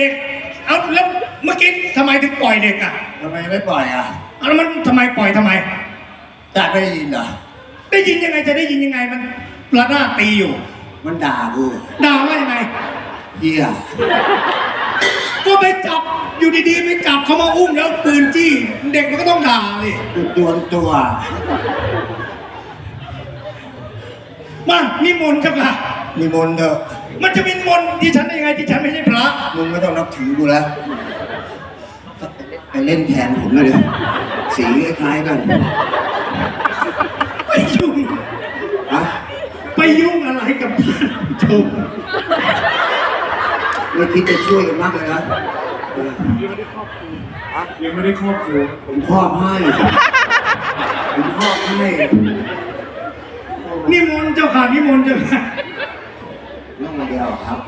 เด็ก เอาแล้วเมื่อกี้ทำไมถึงปล่อยเด็กอะทำไมไม่ปล่อยอะเอาแล้วมันทำไมปล่อยทำไมจัดไม่ได้ยินเหรอ ได้ยินยังไงจะได้ยินยังไงมันระนาดตีอยู่มันด่ากูด่าว่ายังไงเฮียก็ไปจับอยู่ดีๆไปจับเขามาอุ้มแล้วปืนจี้ เด็กมันก็ต้องด่าเลยกูจวนตัวมานิมนต์เจ้าค่ะนิมนต์เถอะ มันจะมีมนต์ที่ฉันได้ยังไงที่ฉันไม่ใช่พระมึงไม่ต้องนับถือกูแล้วไปเล่นแทนผมเลยดิสีคล้ายๆกันไปยุ่งอะไปยุ่งอะไรกับท่านชมไม่คิดจะช่วยกันมากเลยนะเออยังไม่ได้ครอบครัวผมครอบให้ผมครอบให้นิมนต์เจ้าค่ะนิมนต์เจ้าค่ะ น้องมาเดียวเหรอครับ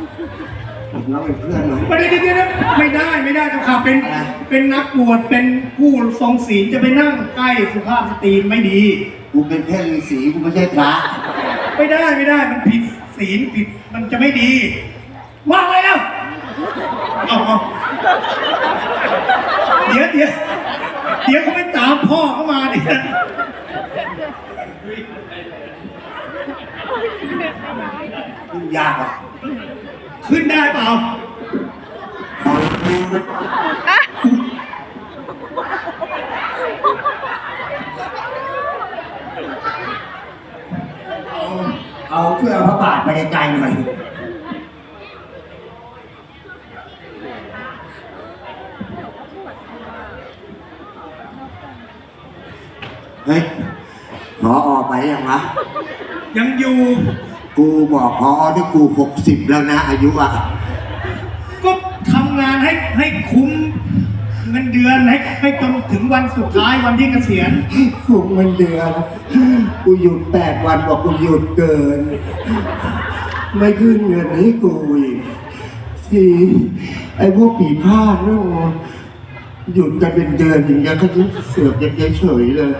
ผมน้องเป็นเพื่อนมั้ยไม่ได้เดี๋ยวๆไม่ได้ไม่ได้เจ้าค่ะเป็นอะไร เป็นนักบวชเป็นผู้ทรงศีลจะไปนั่งใกล้สุภาพสตรีไม่ดี กูเป็นแค่ฤาษีกูไม่ใช่พระไม่ได้ไม่ได้มันผิดศีลผิดมันจะไม่ดีว่าไว้แล้วเอาเอาเดี๋ยวเดี๋ยวเดี๋ยวเขาไม่ตามพ่อเข้ามาดิยุ่ งยากอะขึ้นได้เปล่าเอาเอาเพื่อพระบาทไปไกลๆหน่อยเฮ้ยพอออกไปยังวะยังอยู่ กูบอกพอที่กูหกสิบแล้วนะ อายุอะก็ทำงานให้ให้คุ้มเงินเดือนให้ให้จนถึงวันสุดท้ายวันที่เกษียณคุกเงินเดือนกูหยุดแปดวันบอกกูหยุดเกิน ไม่ขึ้นเงินให้กูอีกทีไอ้พวกผีพลาดนู่นหยุดกันเป็นเดือนอย่างเงี้ยเขาจะเสือกยังเฉยๆเลย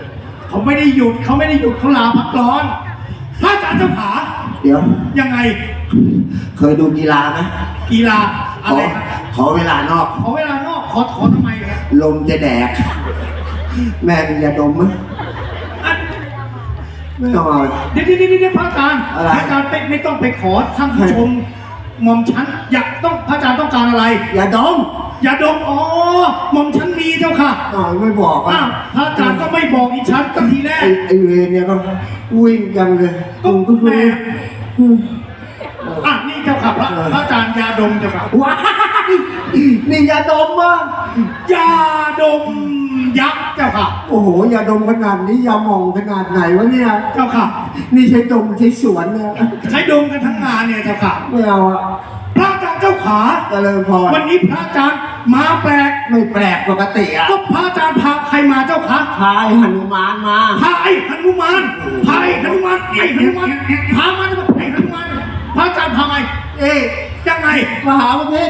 เขาไม่ได้หยุดเขาไม่ได้หยุดเขาลาพักร้อนพระอาจารย์เจ้าขา เดี๋ยว ยังไงเคยดูกีฬาไหมกีฬาขอะอไรครับขอเวลานอก ขอเวลานอกขอขอทำไมครับลมจะแดก แม่มียาดมไหมอันไม่เอา เดี๋ยวเดี๋ยวเดี๋ยวเดี๋ยวพระอาจารย์อะไร พระอาจารย์ไม่ไม่ต้องไปขอท่านผู้ชมหม่อมฉันอยากต้องพระอาจารย์ต้องการอะไร ยาดมอย่าดมอ๋อหม่อมฉันมีเจ้าค่ะอ๋อไม่บอกอ้าวพระอาจารย์ก็ไม่บอกอีฉันตั้งทีแรก ไอ้ไอ้เวรเนี่ยก็วิ่งยังเลยก็กูก็แหม่รู้ อะนี่เจ้าค่ะพระพระอาจารย์ยาดมเจ้าค่ะว้ายนี่ยาดมวะยาดมยักษ์เจ้าค่ะ โอ้โหยาดมขนาดนี้ยาหมองขนาดไหนวะเนี่ย เจ้าค่ะ นี่ใช้ดมใช้สวนเนี่ยใช้ดมกันทั้งงานเนี่ยเจ้าค่ะไม่เอาอะพระอาจารย์เจ้าขาเจริญพรวันนี้พระอาจารย์ มาแปลกไม่แปลกปกติอะก็พระอาจารย์พาใครมาเจ้าคะพายหนุมานมาพาไอ้หนุมานพาไอ้หนุมานไอ้หนุมานพามาจะมาไอ้หนุมานพระอาจารย์พาไงเอ๊ะยังไงมหาประเภท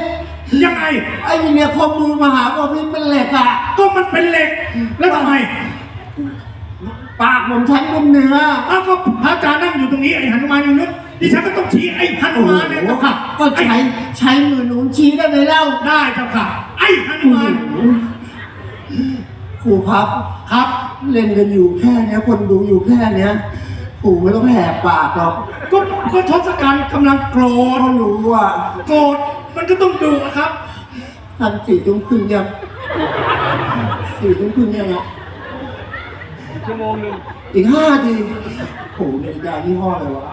ยังไงไอ้เนี่ยข้อมือมหาประเภทเป็นเหล็กอะก็มันเป็นเหล็กแล้วทำไมปากผมฉันเป็นเนื้ออ้าวก็พระอาจารย์นั่งอยู่ตรงนี้ไอ้หนุมานอยู่นู้น ดิฉันก็ต้องชี้ไอ้หนุมานเนี่ยเจ้าค่ะ ก็ใช้ใช้มือหนุนชี้ได้ไหมเล่าได้เจ้าค่ะ ไอ้หนุมานครูครับครับ เล่นกันอยู่แค่เนี้ยคนดูอยู่แค่เนี้ยครูไม่ต้องแหกปากหรอกก็ก็ทศกัณฐ์กำลังโกรธเขารู้ว่าโกรธมันก็ต้องดุอะครับทันสี่ทุ่มครึ่งยังสี่ทุ่มครึ่งยังอะชั่วโมงหนึ่งอีกห้าที โหนาฬิกายี่ห้ออะไรวะ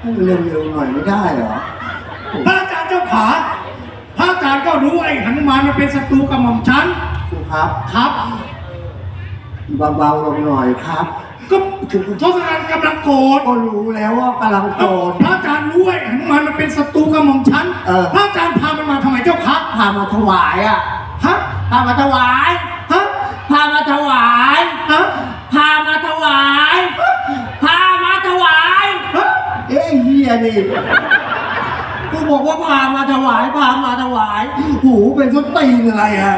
ให้มันเร็วๆหน่อยไม่ได้เหรอพระอาจารย์เจ้าขาพระอาจารย์ก็รู้ไอ้หนุมานมันเป็นศัตรูกับหม่อมฉันครูครับ ครับ เบาๆลงหน่อยครับ ก็ทศกัณฐ์กำลังโกรธก็รู้แล้วว่ากำลังโกรธ พระอาจารย์รู้ไอ้หนุมานมันเป็นศัตรูกับหม่อมฉันเออ พระอาจารย์พามันมาทำไมเจ้าคะพามาถวายอะฮะพามาถวาย ฮะ พามาถวาย ฮะ พามาถวาย พามาถวาย ฮะ เอ้ ยเฮียนี่กูบอกว่าพามาถวายพามาถวายหูเป็นส้นตีนอะไรอะ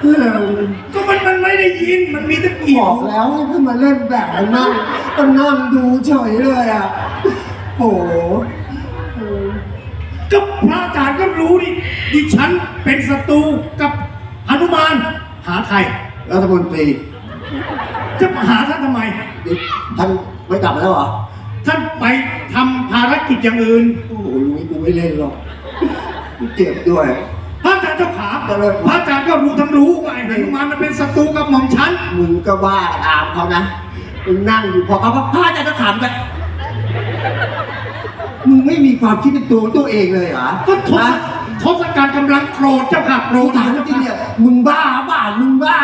เออก็มันมันไม่ได้ยินมันมีแต่เกี่บยวอกแล้วให้ขึ้นมาเล่นแบบนั้นนั่งก็นั่งดูเฉยเลยอะโหเออก็พระอาจารย์ก็รู้ดิดิฉันเป็นศัตรูกับหนุมานหาใคร รัฐมนตรีจะหาท่านทำไม ท่านไม่กลับมาแล้วเหรอ ท่านไปทำภารกิจอย่างอื่น โอ้โหลุงนี้กูไม่เล่นหรอกกูเจ็บด้วย พระอาจารย์เจ้าขาเจริญพระอาจารย์ก็รู้ทั้งรู้ว่าไอ้หนุมานมันเป็นศัตรูกับหม่อมฉัน มึงก็บ้าตามเขานะมึงนั่งอยู่พอเขาพาจะจะขำไปมึงไม่มีความคิดเป็นตัวตัวเองเลยเหรอก็ทศฮะทศกัณฐ์กำลังโกรธเจ้าค่ะโกรกูธถามจริงๆเนี่ยมึงบ้าเปล่ามึงบ้า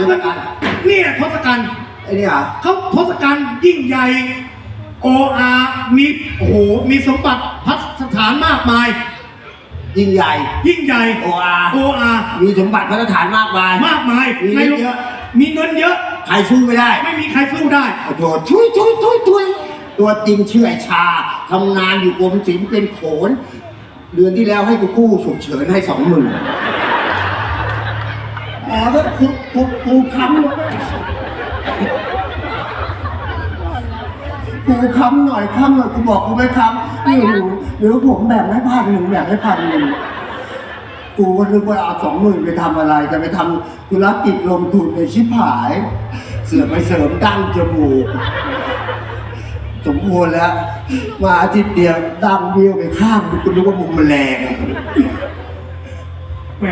ธใครทศกัณฐ์เนี่ยทศกัณฐ์ไอ้นี่เหรอเขาทศกัณฐ์ยิ่งใหญ่โออามีโอ้โหมีสมบัติพัสถานมากมาย ยิ่งใหญ่ ยิ่งใหญ่โออาโออามีสมบัติพระสถานมากมาย มากมายมีในเงินโลกเยอะมีเงินเยอะใครสู้ไม่ได้ ไม่มีใครสู้ได้ขอโทษช่วยช่วยช่วยช่วยตัวจริงชื่อไอชาทำงานอยู่กรมศิลป์เป็นโขน เดือนที่แล้วให้กูกู้ฉุกเฉินให้สองหมื่นอ๋อ แล้วครูครูครูค้ำครูค้ำหน่อยค้ำหน่อยกูบอกกูไม่ค้ำนี่หนูเดี๋ยวผมแบ่งให้พันหนึ่งแบ่งให้พันหนึ่งกูก็นึกว่าเอาสองหมื่นไปทำอะไร จะไปทำธุรกิจลงทุนในชิบหาย เสือกไปเสริมดั้งจมูกสมควรแล้ว มาอาทิตย์เดียวดังเบี้ยวไปข้างกูนึกว่ามุมแมลงแหม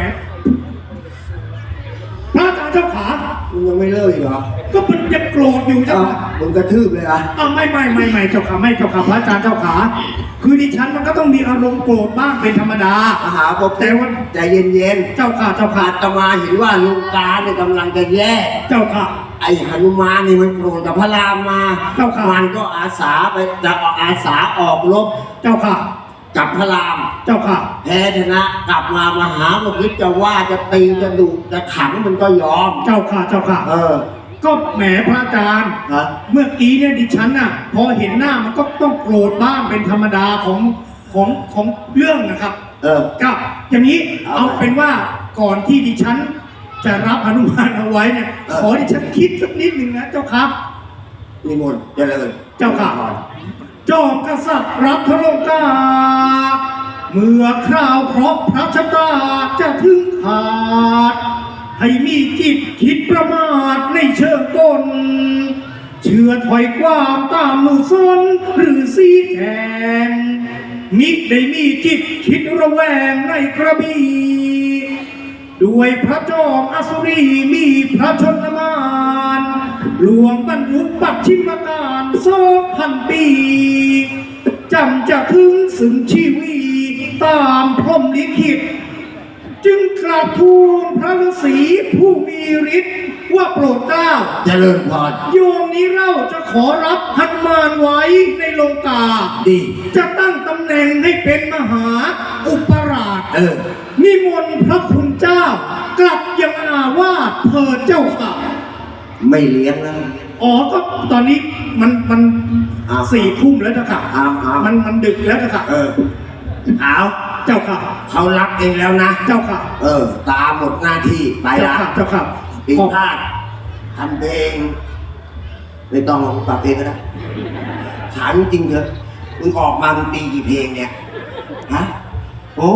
เจ้าขา มึงยังไม่เลิกอีกเหรอก็มันยังโกรธอยู่เจ้าเอ้าค่ะมึงกระทืบเลยนะอ้าวไม่ไม่ไม่ไม่เจ้าขาไม่เจ้าขาพระอาจารย์เจ้าขา คือดิฉันมันก็ต้องมีอารมณ์โกรธบ้างเป็นธรรมดา อาหาบอกแต่ว่าใจเย็นเจ้าค่ะเจ้าๆค่ะอาตมาเห็นว่าลุงกาเนี่ยกำลังจะแย่ เจ้าค่ะไอ้หนุมานนี่มันโกรธกับพระรามมา เจ้าค่ะ มันก็อาสาไปจะเอาอาสาออกรบ เจ้าค่ะ กับพระรามเจ้าค่ะ แพ้ชนะกลับมามาหาบอกว่าจะว่าจะตีจะดุจะขังมันก็ยอม เจ้าค่ะเจ้าค่ะ เออ ก็แหมพระอาจารย์ ฮะ เมื่อกี้เนี่ยดิฉันน่ะ พอเห็นหน้ามันก็ต้องโกรธบ้างเป็นธรรมดาของของของเรื่องนะครับ เออ กับอย่างนี้เอาเอาเป็นว่าก่อนที่ดิฉัน จะรับอนุมานเอาไว้เนี่ยเออ ขอดิฉันคิดสักนิดหนึ่งนะเจ้าครับ นิมนต์เจริญเจ้าค่ะ จอมกษัตริย์รับพระโลกา เมื่อคราวครบพระชะตาจะถึงขาด ให้มีจิตคิดประมาทในเชิงกลเชื่อถอยความตามมือซนหรือสีแทงมิได้มีจิตคิดระแวงในกระบี่ด้วยพระจอมอสุรีมีพระชนมาน หลวงบรรลุปัจฉิมการสองพันปีจำจะถึงสึงชีวีตามพรหมลิขิต จึงกราบทูลพระฤาษีผู้มีฤทธิ์ว่าโปรดเกล้าเจริญพรโยมนี้เราจะขอรับหันมานไว้ในโลกา ดี จะตั้งตำแหน่งให้เป็นมหาอุปราช เออ นิมนต์พระคุณเจ้า กลับยังอาวาสเถิดเจ้าค่ะ ไม่เลี้ยงแล้ว อ๋อ ก็ตอนนี้มันมันอ้าวสี่ทุ่มแล้วเจ้าค่ะ อ้าวอ้าว มันมันดึกแล้วเจ้าค่ะ เออเอาเจ้าค่ะ เขารับเองแล้วนะ เจ้าค่ะ เออ ตามหมดหน้าที่ไปเจ้าละค่ะ เจ้าค่ะปีขอบพาดทำเพลงไม่ต้องปรับเพลงก็ได้ถามจริงเถอะมึงออกมามึงตีกี่เพลงเนี่ยฮะโอ้